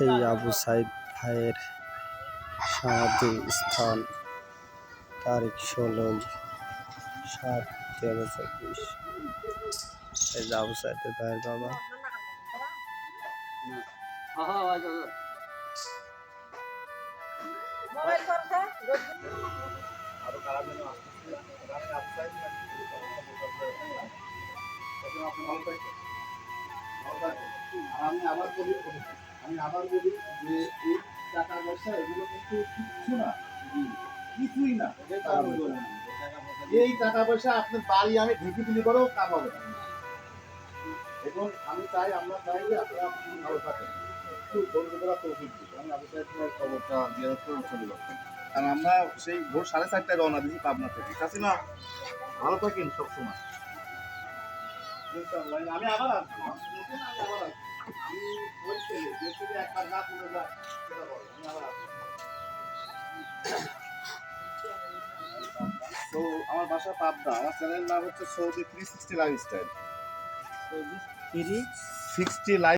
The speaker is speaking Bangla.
সেই আবু সাইদ ভাইয়ের সমাধি স্থান, তারিখ ষোলোই সাত হাজার চব্বিশ। এই যে আবু সাইদের ভাইয়ের বাবা। আমি আবার আমি আবার বলি যে এই টাকা পয়সা এগুলো কিন্তু কিচ্ছু না। কিছুই না এই টাকা পয়সা আপনার বাড়ি আমি ঢেকে তুলি করেও কাম হবে। এখন আমি চাই আমরা চাই যে আপনারা ভালো থাকেন। একটু তৌফিক আমি আবু সাহেব খবরটা দিয়ে করে চলে যাচ্ছি কারণ আমরা সেই ভোর সাড়ে চারটায় রওনা দিয়েছি পাবনা থেকে। কাছে না? ভালো থাকেন সবসময়। আমি আবার আসব। তো আমার বাসা পাবনা। আমার চ্যানেলের নাম হচ্ছে Saudi three sixty lifestyle sixty life